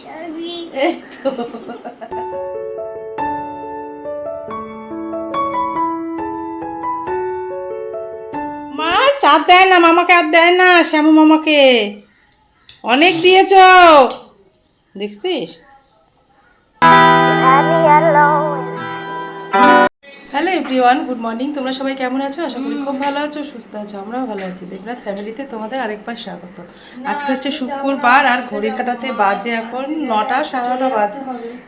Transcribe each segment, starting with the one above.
চর্বি এই তো মা চাঁদ দেয় না মামাকে আর দেয় না শ্যামু মামাকে। অনেক দিয়েছ। দেখছিস? এভরিওয়ান গুড মর্নিং তোমরা সবাই কেমন আছো? আশা করি খুব ভালো আছো সুস্থ আছো আমরাও ভালো আছি। দেবনাথ ফ্যামিলিতে তোমাদের আরেকবার স্বাগত। আজকে হচ্ছে শুক্রবার আর ঘড়ির কাটাতে বাজে এখন নটা সাড়ে নটা বাজে।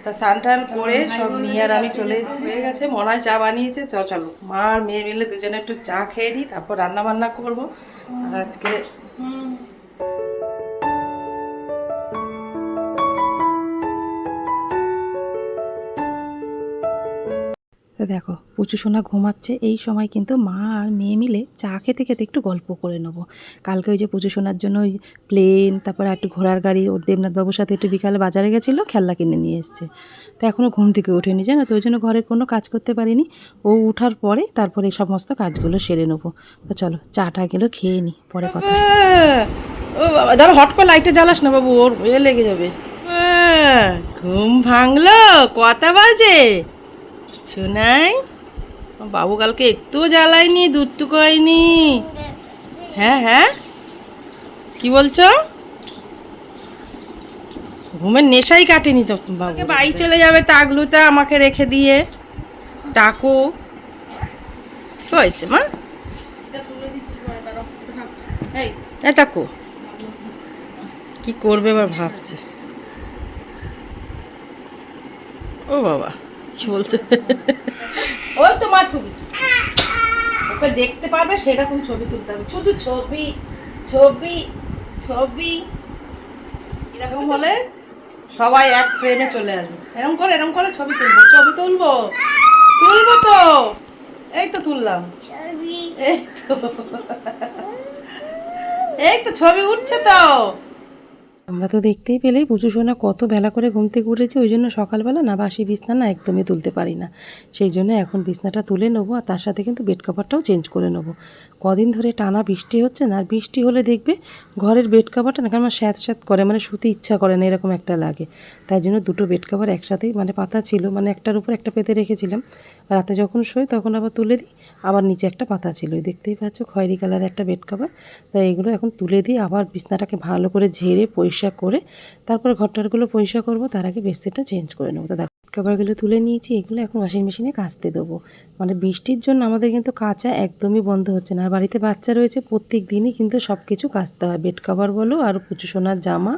তা স্নান টান করে সব নিয়ে আর আমি চলে এসে হয়ে গেছে মনায় চা বানিয়েছে। চ চলো মা আর মেয়ে মিলে দুজনে একটু চা খেয়ে নিই তারপর রান্না বান্না করব। আর আজকে দেখো পুচু সোনা ঘুমাচ্ছে এই সময় কিন্তু মা আর মেয়ে মিলে চা খেতে খেতে একটু গল্প করে নেব। কালকে ওই যে পুজো সোনার জন্য ওই প্লেন তারপরে একটু ঘোড়ার গাড়ি ওর দেবনাথবাবুর সাথে একটু বিকালে বাজারে গেছিল খেলনা কিনে নিয়ে এসছে। তো এখনও ঘুম থেকে ওঠেনি জানো তো ওই জন্য ঘরের কোনো কাজ করতে পারিনি। ও উঠার পরে তারপরে এই সমস্ত কাজগুলো সেরে নেব। তো চলো চাটা গেলো খেয়ে নিই পরে কথা। ও বাবা ধরো হট করে লাইটে জ্বালাস না বাবু ওর এ লেগে যাবে। ঘুম ভাঙলো কটা বাজে শোনাই বাবু কালকে একটু জ্বালায়নি দুধটুকু হয়নি হ্যাঁ হ্যাঁ? কি বলছো? ঘুমের নেশাই কাটেনি তো বাবু। বাড়ি চলে যাবে তাগলুটা আমাকে রেখে দিয়ে। টাকু কি হয়েছে মা? টাকু কি করবে এবার ভাবছে? ও বাবা। কি বলছে? ওই তো মা ছবি। ওকে দেখতে পারবে সেরকম ছবি তুলতে হবে। শুধু ছবি ছবি ছবি। এরকম হলে সবাই এক ফ্রেমে চলে আসবে। এরকম করে এরকম করে ছবি তুলবো। ছবি তুলবো? তুলবো তো! এই তো তুললাম। এই তো। এই তো ছবি উঠছে তো! আমরা তো দেখতেই পেলেই পুজো সোনা কত বেলা করে ঘুম থেকে উঠেছে, ওই জন্য সকালবেলা না বাসি বিছনা না একদমই তুলতে পারি না। সেই জন্য এখন বিছনাটা তুলে নেব আর তার সাথে কিন্তু বেড কাভারটাও চেঞ্জ করে নেব। কদিন ধরে টানা বৃষ্টি হচ্ছে না, আর বৃষ্টি হলে দেখবে ঘরের বেড কাভারটা না কেমন স্যাঁত স্যাঁত করে মানে শুতে ইচ্ছা করে না এরকম একটা লাগে। তাই জন্য দুটো বেড কাভার একসাথেই মানে পাতা ছিল মানে একটার উপর একটা পেতে রেখেছিলাম। রাতে যখন শোই তখন আবার তুলে দিই, আবার নিচে একটা পাতা ছিল। দেখতেই পাচ্ছ খয়েরি কালারের একটা বেড কাভার তাই এগুলো এখন তুলে দিই আবার বিছনাটাকে ভালো করে ঝেড়ে পরিষ্কার করে তারপরে ঘরটারগুলো পরিষ্কার করব, তার আগে বেডশিটটা চেঞ্জ করে নেব। তা দেখো কাভারগুলো তুলে নিয়েছি, এগুলো এখন ওয়াশিং মেশিনে কাচতে দেবো। মানে বৃষ্টির জন্য আমাদের কিন্তু কাঁচা একদমই বন্ধ হচ্ছে না। আর বাড়িতে বাচ্চা রয়েছে, প্রত্যেক দিনই কিন্তু সব কিছু কাচতে হয়। বেড কাভার বলো, আর পুচু সোনার জামা,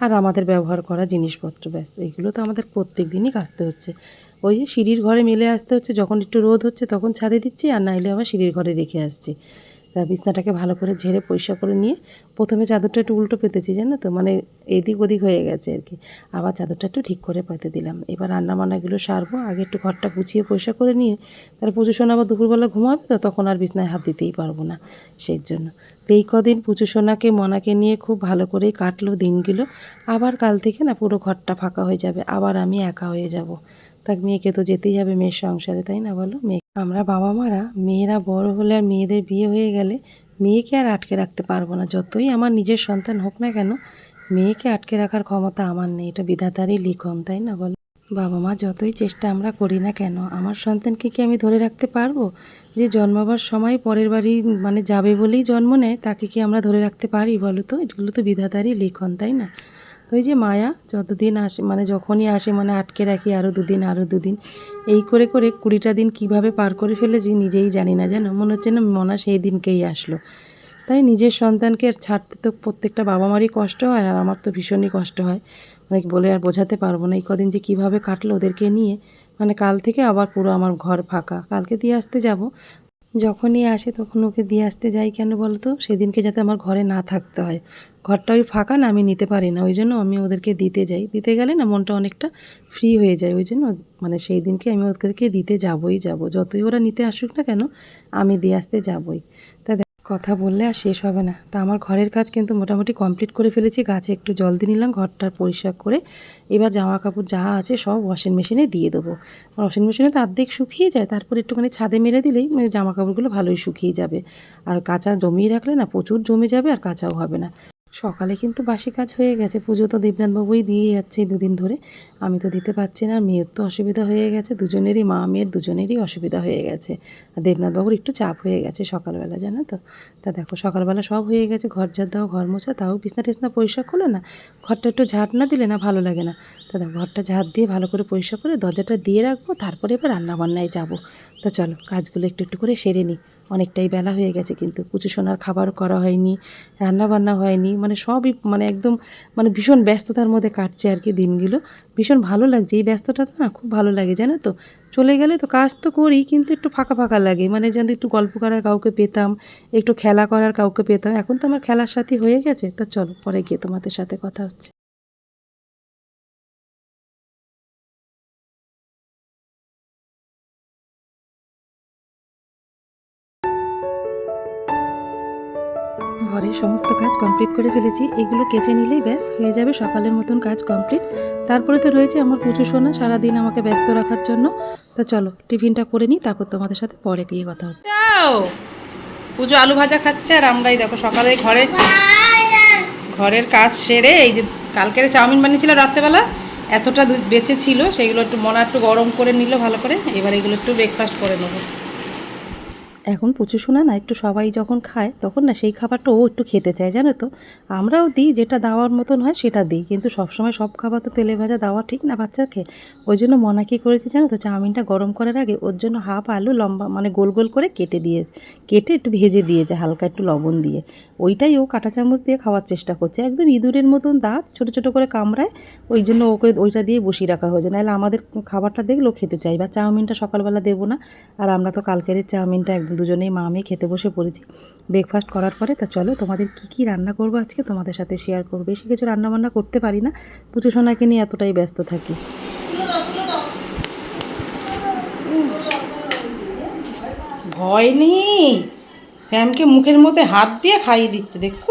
আর আমাদের ব্যবহার করা জিনিসপত্র, ব্যাস। এগুলো তো আমাদের প্রত্যেক দিনই কাচতে হচ্ছে। ওই যে সিঁড়ির ঘরে মেলে আসতে হচ্ছে, যখন একটু রোদ হচ্ছে তখন ছাদে দিচ্ছি, আর নাইলে আবার সিঁড়ির ঘরে রেখে আসছি। তা বিছনাটাকে ভালো করে ঝেড়ে পরিষ্কার করে নিয়ে প্রথমে চাদরটা একটু উল্টো পেতেছি, জানো তো? মানে এদিক ওদিক হয়ে গেছে আর কি। আবার চাদরটা একটু ঠিক করে পেতে দিলাম। এবার রান্না বান্নাগুলো সারবো, আগে একটু ঘরটা গুছিয়ে পরিষ্কার করে নিয়ে তার পুজো সোনা আবার দুপুরবেলা ঘুমাবে তো তখন আর বিছনায় হাত দিতেই পারব না সেই জন্য। তো এই কদিন পুজো সোনাকে, মনাকে নিয়ে খুব ভালো করেই কাটলো দিনগুলো। আবার কাল থেকে না পুরো ঘরটা ফাঁকা হয়ে যাবে। আবার আমি একা হয়ে যাব। তাক মেয়েকে তো যেতেই হবে, মেয়ের সংসারে, তাই না বলো? মেয়ে আমরা বাবা মারা মেয়েরা বড় হলে আর মেয়েদের বিয়ে হয়ে গেলে মেয়েকে আর আটকে রাখতে পারব না। যতই আমার নিজের সন্তান হোক না কেন, মেয়েকে আটকে রাখার ক্ষমতা আমার নেই। এটা বিধাতারই লিখন, তাই না বলো? বাবা মা যতই চেষ্টা আমরা করি না কেন, আমার সন্তানকে কি আমি ধরে রাখতে পারব? যে জন্মাবার সময় পরের বাড়ি মানে যাবে বলেই জন্ম নেয়, তাকে কি আমরা ধরে রাখতে পারি বলো তো? এগুলো তো বিধাতারই লিখন, তাই না? তো ওই যে মায়া, যতদিন আসে মানে যখনই আসে মানে আটকে রাখি আরও দুদিন আরও দুদিন। এই করে করে কুড়িটা দিন কীভাবে পার করে ফেলেছি নিজেই জানি না, জানো? মনে হচ্ছে না মনা সেই দিনকেই আসলো। তাই নিজের সন্তানকে ছাড়তে তো প্রত্যেকটা বাবা মারই কষ্ট হয়, আর আমার তো ভীষণই কষ্ট হয়। মানে বলে আর বোঝাতে পারব না এই কদিন যে কীভাবে কাটলো ওদেরকে নিয়ে। মানে কাল থেকে আবার পুরো আমার ঘর ফাঁকা। কালকে দিয়ে আসতে যাব যখনই আসে তখন ওকে দিয়ে আসতে যাই কেন বলো তো সেদিনকে যাতে আমার ঘরে না থাকতে হয়। ঘরটা ওই ফাঁকা না, আমি নিতে পারি না। ওই জন্য আমি ওদেরকে দিতে যাই। দিতে গেলে না মনটা অনেকটা ফ্রি হয়ে যায়। ওই জন্য মানে সেই দিনকে আমি ওদেরকে দিতে যাবই যাব। যতই ওরা নিতে আসুক না কেন, আমি দিয়ে আসতে যাবই। তা কথা বললে আর শেষ হবে না। তা আমার ঘরের কাজ কিন্তু মোটামুটি কমপ্লিট করে ফেলেছি। গাছে একটু জল দিয়ে নিলাম ঘরটা পরিষ্কার করে এবার জামা কাপড় যা আছে সব ওয়াশিং মেশিনে দিয়ে দেবো। ওয়াশিং মেশিনে তো আর্ধেক শুকিয়ে যায়, তারপর একটুখানি ছাদে মেরে দিলেই মানে জামা কাপড়গুলো ভালোই শুকিয়ে যাবে। আর কাঁচা জমিয়ে রাখলে না প্রচুর জমে যাবে আর কাঁচাও হবে না। সকালে কিন্তু বাসি কাজ হয়ে গেছে। পুজো তো দেবনাথবাবুই দিয়ে যাচ্ছে দুদিন ধরে। আমি তো দিতে পারছি না, মেয়ের তো অসুবিধা হয়ে গেছে, দুজনেরই মা, মেয়ের দুজনেরই অসুবিধা হয়ে গেছে। আর দেবনাথবাবুর একটু চাপ হয়ে গেছে সকালবেলা, জানো তো? তা দেখো, সকালবেলা সব হয়ে গেছে, ঘর ঝাড় দাও, ঘর মোছা, তাও বিছনা টিছনা পরিষ্কার করলে না, ঘরটা একটু ঝাড় না দিলে না ভালো লাগে না। তা দেখো, ঘরটা ঝাড় দিয়ে ভালো করে পরিষ্কার করে দরজাটা দিয়ে রাখব, তারপরে এবার রান্নাবান্নায় যাব। তো চলো, কাজগুলো একটু একটু করে সেরে নিই অনেকটাই বেলা হয়ে গেছে কিন্তু পুজো সোনার খাবার করা হয়নি রান্না বান্না হয়নি মানে সবই মানে একদম মানে ভীষণ ব্যস্ততার মধ্যে কাটছে আর কি দিনগুলো। ভীষণ ভালো লাগছে। এই ব্যস্ততা না খুব ভালো লাগে, জানো তো? চলে গেলে তো কাজ তো করি, কিন্তু একটু ফাঁকা ফাঁকা লাগে। মানে যেন একটু গল্প করার কাউকে পেতাম, একটু খেলা করার কাউকে পেতাম। এখন তো আমার খেলার সাথে হয়ে গেছে, তা চলো পরে গিয়ে তোমাদের সাথে কথা হচ্ছে। সমস্ত কাজ কমপ্লিট করে ফেলেছি, এগুলো কেচে নিলেই ব্যাস, হয়ে যাবে সকালের মতন কাজ কমপ্লিট তারপরে তো রয়েছে আমার পুজো শোনা, সারাদিন আমাকে ব্যস্ত রাখার জন্য। তো চলো, টিফিনটা করে নিই, তারপর তোমাদের সাথে পরে গিয়ে কথা হচ্ছে। পুজো আলু ভাজা খাচ্ছে আর আমরাই দেখো সকালে ঘরে ঘরের কাজ সেরে, এই যে কালকের চাউমিন বানিয়েছিল রাত্রেবেলা, এতটা বেঁচে ছিল সেইগুলো একটু মনা একটু গরম করে নিল ভালো করে, এবার এগুলো একটু ব্রেকফাস্ট করে নেব। এখন পুচু শোনা না একটু সবাই যখন খায়, তখন না সেই খাবারটা ও একটু খেতে চায়, জানো তো? আমরাও দিই, যেটা দেওয়ার মতন হয় সেটা দিই। কিন্তু সবসময় সব খাবার তো তেলে ভাজা দেওয়া ঠিক না বাচ্চাকে। ওই জন্য মনা কী করেছে জানো তো, চাউমিনটা গরম করার আগে ওর জন্য হাফ আলু লম্বা মানে গোল গোল করে কেটে দিয়েছে কেটে একটু ভেজে দিয়েছে হালকা একটু লবণ দিয়ে। ওইটাই ও কাঁটা চামচ দিয়ে খাওয়ার চেষ্টা করছে। একদম ইঁদুরের মতন দাঁত, ছোটো ছোটো করে কামড়ায়, ওই জন্য ওকে ওইটা দিয়ে বসিয়ে রাখা হয়েছে। নাহলে আমাদের খাবারটা দেখলেও খেতে চাই বা চাউমিনটা সকালবেলা দেবো না। আর আমরা তো কালকের চাউমিনটা একদম দুজনেই মা, আমি খেতে বসে পড়েছি। ব্রেকফাস্ট করার পরে তা চলো তোমাদের কি কি রান্না করব আজকে তোমাদের সাথে শেয়ার করব। বেশি কিছু রান্না বান্না করতে পারি না। পুজো সোনাকে নিয়ে এতটাই ব্যস্ত থাকি। ভয় নেই। শ্যামকে মুখের মধ্যে হাত দিয়ে খাইয়ে দিচ্ছে, দেখছ?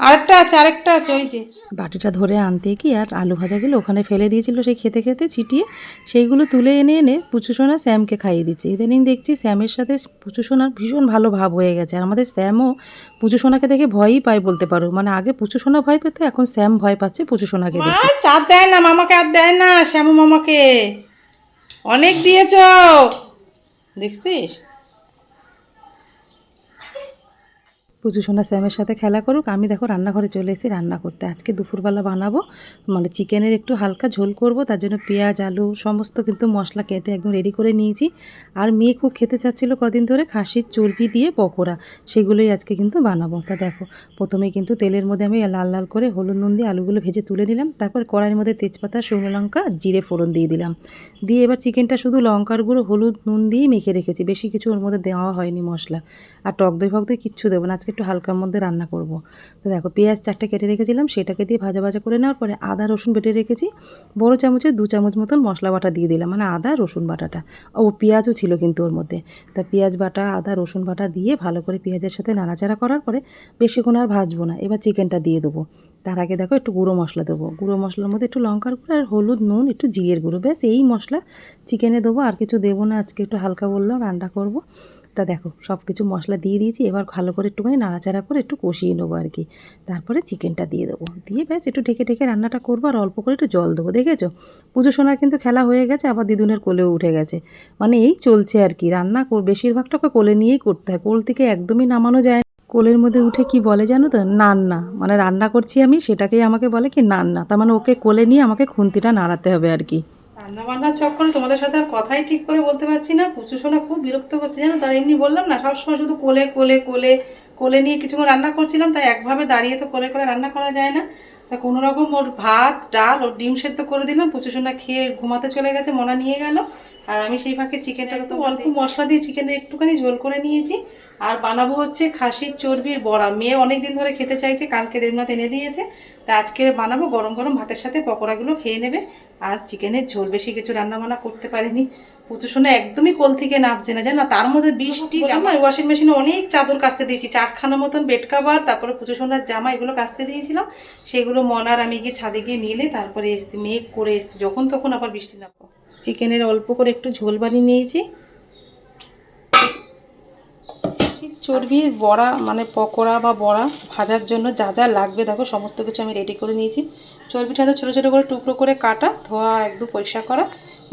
আরেকটা আছে আরেকটা আছে ওই যে। বাটিটা ধরে আনতে কি আর আলু ভাজাগুলো ওখানে ফেলে দিয়েছিল সেই খেতে খেতে ছিটিয়ে সেইগুলো তুলে এনে এনে পুচু সোনা স্যামকে খাইয়ে দিচ্ছে। ইদানিং দেখছি স্যামের সাথে পুচু সোনার ভীষণ ভালো ভাব হয়ে গেছে। আর আমাদের স্যামও পুচু সোনাকে দেখে ভয়ই পায় বলতে পারো। মানে আগে পুচু সোনা ভয় পেতো এখন স্যাম ভয় পাচ্ছে পুচু সোনাকে দেখে। চার দেয় না মামাকে আর দেয় না শ্যামু মামাকে। অনেক দিয়েছ। দেখছিস? পুজো সোনা স্যামের সাথে খেলা করুক, আমি দেখো রান্নাঘরে চলে এসেছি, রান্না করতে। আজকে দুপুরবেলা বানাবো মানে চিকেনের একটু হালকা ঝোল করব, তার জন্য পেঁয়াজ, আলু, সমস্ত কিন্তু মশলা কেটে একদম রেডি করে নিয়েছি। আর মেয়ে খুব খেতে চাচ্ছিল কদিন ধরে খাসির চর্বি দিয়ে পকোড়া, সেগুলোই আজকে কিন্তু বানাবো। তা দেখো প্রথমে কিন্তু তেলের মধ্যে আমি লাল লাল করে হলুদ নুন দিয়ে আলুগুলো ভেজে তুলে নিলাম, তারপর কড়াইয়ের মধ্যে তেজপাতা, শুকনো লঙ্কা, জিরে ফোড়ন দিয়ে দিলাম। দিয়ে এবার চিকেনটা শুধু লঙ্কার গুঁড়ো, হলুদ নুন দিয়েই মেখে রেখেছি, বেশি কিছু ওর মধ্যে দেওয়া হয়নি মশলা। আর টক দই, ফক দই কিচ্ছু দেবো না, আজকে একটু হালকার মধ্যে রান্না করব। তো দেখো, পেঁয়াজ চারটে কেটে রেখেছিলাম, সেটাকে দিয়ে ভাজা ভাজা করে নেওয়ার পরে আদা, রসুন বেটে রেখেছি। বড় চামচে দু চামচ মতন মশলা বাটা দিয়ে দিলাম মানে আদা, রসুন বাটাটা। ও, পেঁয়াজও ছিল কিন্তু ওর মধ্যে। তা পেঁয়াজ বাটা, আদা, রসুন বাটা দিয়ে ভালো করে পেঁয়াজের সাথে নাড়াচাড়া করার পরে বেশিক্ষণ আর ভাজবো না। এবার চিকেনটা দিয়ে দেবো। তার আগে দেখো একটু গুঁড়ো মশলা দেবো। গুঁড়ো মশলার মধ্যে একটু লঙ্কার গুঁড়ো আর হলুদ, নুন, একটু জিরের গুঁড়ো। ব্যাস, এই মশলা চিকেনে দেবো। আর কিছু দেবো না, আজকে একটু হালকা বললাম রান্না করব। তা দেখো সব কিছু মশলা দিয়ে দিয়েছি। এবার ভালো করে একটুখানি নাড়াচাড়া করে একটু কষিয়ে নেব আর কি। তারপরে চিকেনটা দিয়ে দেবো। দিয়ে ব্যাস, একটু ঢেকে ঢেকে রান্নাটা করব আর অল্প করে একটু জল দেবো। দেখেছ? পুজো সোনার কিন্তু খেলা হয়ে গেছে, আবার দিদুনের কোলেও উঠে গেছে। মানে এই চলছে আর কি। রান্না কর- বেশিরভাগটা ওকে কোলে নিয়েই করতে হয়। কোল থেকে একদমই নামানো যায়। কোলের মধ্যে উঠে কি বলে জানো তো? নান্না। মানে রান্না করছি আমি, সেটাকেই আমাকে বলে কি নান্না। তার মানে ওকে কোলে নিয়ে আমাকে খুন্তিটা নাড়াতে হবে আর কি। রান্না বান্নার চক্করে তোমাদের সাথে আর কথাই ঠিক করে বলতে পারছি না। পুচু শোনা খুব বিরক্ত করছে জানো? তার এমনি বললাম না, সবসময় শুধু কোলে কোলে কোলে কোলে নিয়ে কিছুক্ষণ রান্না করছিলাম, তাই একভাবে দাঁড়িয়ে তো কোলে করে রান্না করা যায় না। তা কোনো রকম ওর ভাত, ডাল, ওর ডিম সেদ্ধ করে দিলাম। পুচু সোনা খেয়ে ঘুমাতে চলে গেছে, মনা নিয়ে গেল। আর আমি সেই ফাঁকে চিকেনটা তো অল্প মশলা দিয়ে চিকেনের একটুখানি ঝোল করে নিয়েছি। আর বানাবো হচ্ছে খাসির চর্বির বড়া। মেয়ে অনেক দিন ধরে খেতে চাইছে কালকে দেবনাথ এনে দিয়েছে। তা আজকে বানাবো গরম গরম ভাতের সাথে পকোড়াগুলো খেয়ে নেবে। আর চিকেনের ঝোল বেশি কিছু রান্না বান্না করতে পারিনি। পুজো শোনা একদমই কোল থেকে নামছে না জানো? তার মধ্যে বৃষ্টি জামা ওয়াশিং মেশিনে অনেক চাদর কাচতে দিয়েছি। চারখানা মতন বেড কাভার তারপরে পুজো সোনার জামা এগুলো কাচতে দিয়েছিলাম। সেগুলো মনার আমি গিয়ে ছাদে গিয়ে মিলে তারপরে এসছি মেঘ করে এসছি। যখন তখন আবার বৃষ্টি নামবো চিকেনের অল্প করে একটু ঝোল বানিয়ে নিয়েছি। চর্বির বড়া মানে পকোড়া বা বড়া ভাজার জন্য যা যা লাগবে, দেখো সমস্ত কিছু আমি রেডি করে নিয়েছি। চর্বিটা তো ছোটো ছোটো করে টুকরো করে কাটা, ধোয়া একদম পরিষ্কার করা।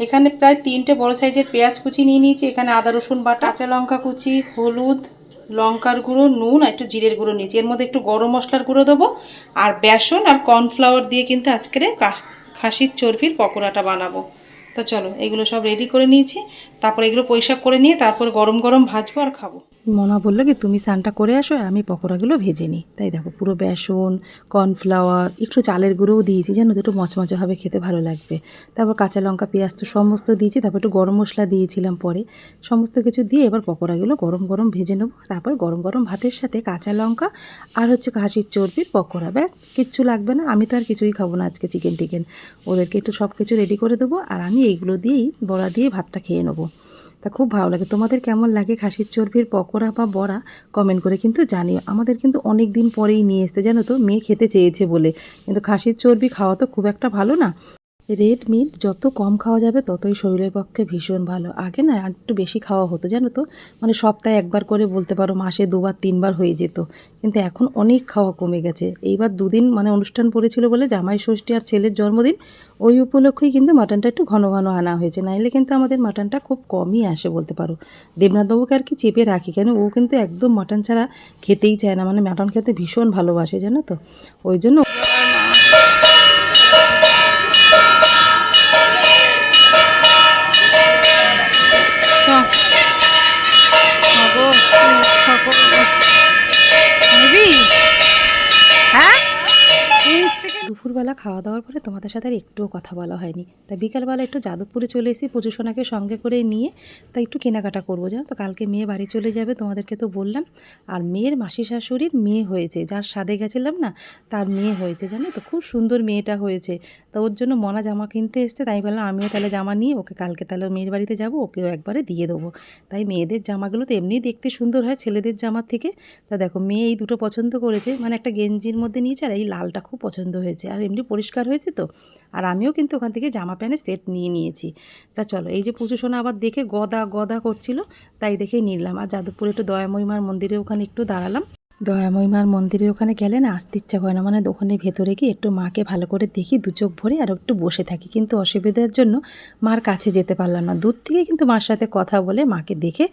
এখানে প্রায় তিনটে বড় সাইজের পেঁয়াজ কুচি নিয়ে নিয়েছি। এখানে আদা, রসুন বাটা, কাঁচা লঙ্কা কুচি, হলুদ, লঙ্কার গুঁড়ো, নুন আর একটু জিরের গুঁড়ো নিয়েছি। এর মধ্যে একটু গরম মশলার গুঁড়ো দেবো আর বেসন আর কর্নফ্লাওয়ার দিয়ে কিন্তু আজকের খাসির চর্বির পকোড়াটা বানাবো। তো চলো, এগুলো সব রেডি করে নিয়েছি। তারপর এগুলো পরিষ্কার করে নিয়ে তারপর গরম গরম ভাজবো আর খাব। মনা বলল কি, তুমি স্নানটা করে আসো, আমি পকোড়াগুলো ভেজে নিই। তাই দেখো, পুরো বেসন, কর্নফ্লাওয়ার, একটু চালের গুঁড়োও দিয়েছি জানো তো একটু মচমচে হবে, খেতে ভালো লাগবে। তারপর কাঁচা লঙ্কা, পেঁয়াজ তো সমস্ত দিয়েছি, তারপর একটু গরম মশলা দিয়েছিলাম পরে। সমস্ত কিছু দিয়ে এবার পকোড়াগুলো গরম গরম ভেজে নেব। তারপর গরম গরম ভাতের সাথে কাঁচা লঙ্কা আর হচ্ছে খাসির চর্বির পকোড়া। ব্যাস, কিচ্ছু লাগবে না, আমি তো আর কিছুই খাব না আজকে চিকেন টিকেন। ওদেরকে একটু সব কিছু রেডি করে দেবো, আর আমি এইগুলো দিয়েই বড়া দিয়ে ভাতটা খেয়ে নেব। তা খুব ভালো লাগে। তোমাদের কেমন লাগে খাসির চর্বির পকোড়া বা বড়া? কমেন্ট করে কিন্তু জানিও। আমাদের কিন্তু অনেক দিন পরেই নিয়ে এসতে জানো তো? মেয়ে খেতে চেয়েছে বলে। কিন্তু খাসির চর্বি খাওয়া তো খুব একটা ভালো না। রেড মিট যত কম খাওয়া যাবে ততই শরীরের পক্ষে ভীষণ ভালো। আগে না একটু বেশি খাওয়া হতো, জানো তো? মানে সপ্তাহে একবার করে বলতে পারো মাসে দুবার, তিনবার হয়ে যেত। কিন্তু এখন অনেক খাওয়া কমে গেছে। এইবার দুদিন মানে অনুষ্ঠান পড়েছিল বলে জামাই ষষ্ঠী আর ছেলের জন্মদিন, ওই উপলক্ষেই কিন্তু মাটনটা একটু ঘন ঘন আনা হয়েছে। নাইলে কিন্তু আমাদের মাটনটা খুব কমই আসে বলতে পারো। দেবনাথবাবুকে আর কি চেপে রাখি কেন? ও কিন্তু একদম মাটন ছাড়া খেতেই চায় না। মানে মাটন খেতে ভীষণ ভালোবাসে, জানো তো? ওই জন্য খাওয়া দাওয়ার পরে তোমাদের সাথে আর একটুও কথা বলা হয়নি। তাই বিকালবেলা একটু যাদবপুরে চলে এসেছি পুজো সোনাকে সঙ্গে করে নিয়ে, তাই একটু কেনাকাটা করব, জানো তো? কালকে মেয়ে বাড়ি চলে যাবে, তোমাদেরকে তো বললাম। আর মেয়ের মাসি শাশুড়ির মেয়ে হয়েছে, যার সাদে গেছিলাম না, তার মেয়ে হয়েছে, জানো তো? খুব সুন্দর মেয়েটা হয়েছে। তা ওর জন্য মনা জামা কিনতে এসছে, তাই বললাম, আমিও তাহলে জামা নিয়ে, ওকে কালকে তাহলে মেয়ের বাড়িতে যাব, ওকেও একবারে দিয়ে দেবো। তাই মেয়েদের জামাগুলো তো এমনিই দেখতে সুন্দর হয় ছেলেদের জামার থেকে। তা দেখো, মেয়ে এই দুটো পছন্দ করেছে মানে একটা গেঞ্জির মধ্যে নিয়েছে আর এই লালটা খুব পছন্দ হয়েছে। আর এমনি পরিষ্কার হয়েছে তো? আর আমিও কিন্তু ওখান থেকে জামা প্যান্টের সেট নিয়ে নিয়েছি। তা চলো, এই যে পুজো সোনা আবার দেখে গদা গদা করছিল, তাই দেখেই নিলাম। আর যাদবপুরে একটু দয়াময়ী মার মন্দিরে ওখানে একটু দাঁড়ালাম। দয়াময়ী মার মন্দিরের ওখানে গেলে না আসতে ইচ্ছা করে না। মানে ওখানে ভেতরে গিয়ে একটু মাকে ভালো করে দেখি, দু চোখ ভরে আর একটু বসে থাকি। কিন্তু অসুবিধার জন্য মার কাছে যেতে পারলাম না। দূর থেকে কিন্তু মার সাথে কথা বলে মাকে দেখে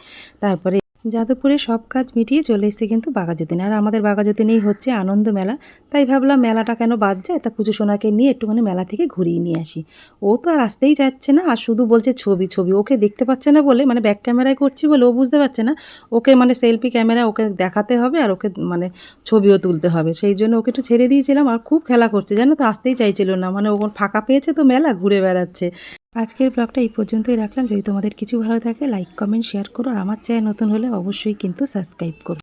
তারপরে যাদবপুরে সব কাজ মিটিয়ে চলে এসেছে কিন্তু বাঘাযতীন। আর আমাদের বাঘাযতীনেই হচ্ছে আনন্দ মেলা। তাই ভাবলাম মেলাটা কেন বাদ যায়? তা পুজো সোনাকে নিয়ে একটুখানি মেলা থেকে ঘুরিয়ে নিয়ে আসি। ও তো আর আসতেই যাচ্ছে না, আর শুধু বলছে ছবি ছবি। ওকে দেখতে পাচ্ছে না বলে মানে ব্যাক ক্যামেরায় করছি বলে ও বুঝতে পারছে না। ওকে মানে সেলফি ক্যামেরা ওকে দেখাতে হবে আর ওকে মানে ছবিও তুলতে হবে। সেই জন্য ওকে একটু ছেড়ে দিয়েছিলাম। আর খুব খেলা করছে। জানো তো, আসতেই চাইছিল না। মানে ও ফাঁকা পেয়েছে তো মেলা, ঘুরে বেড়াচ্ছে। আজকের ব্লগটা এই পর্যন্তই রাখলাম। যদি তোমাদের কিছু ভালো থাকে লাইক কমেন্ট শেয়ার করো। আর আমার চ্যানেল নতুন হলে অবশ্যই কিন্তু সাবস্ক্রাইব করো।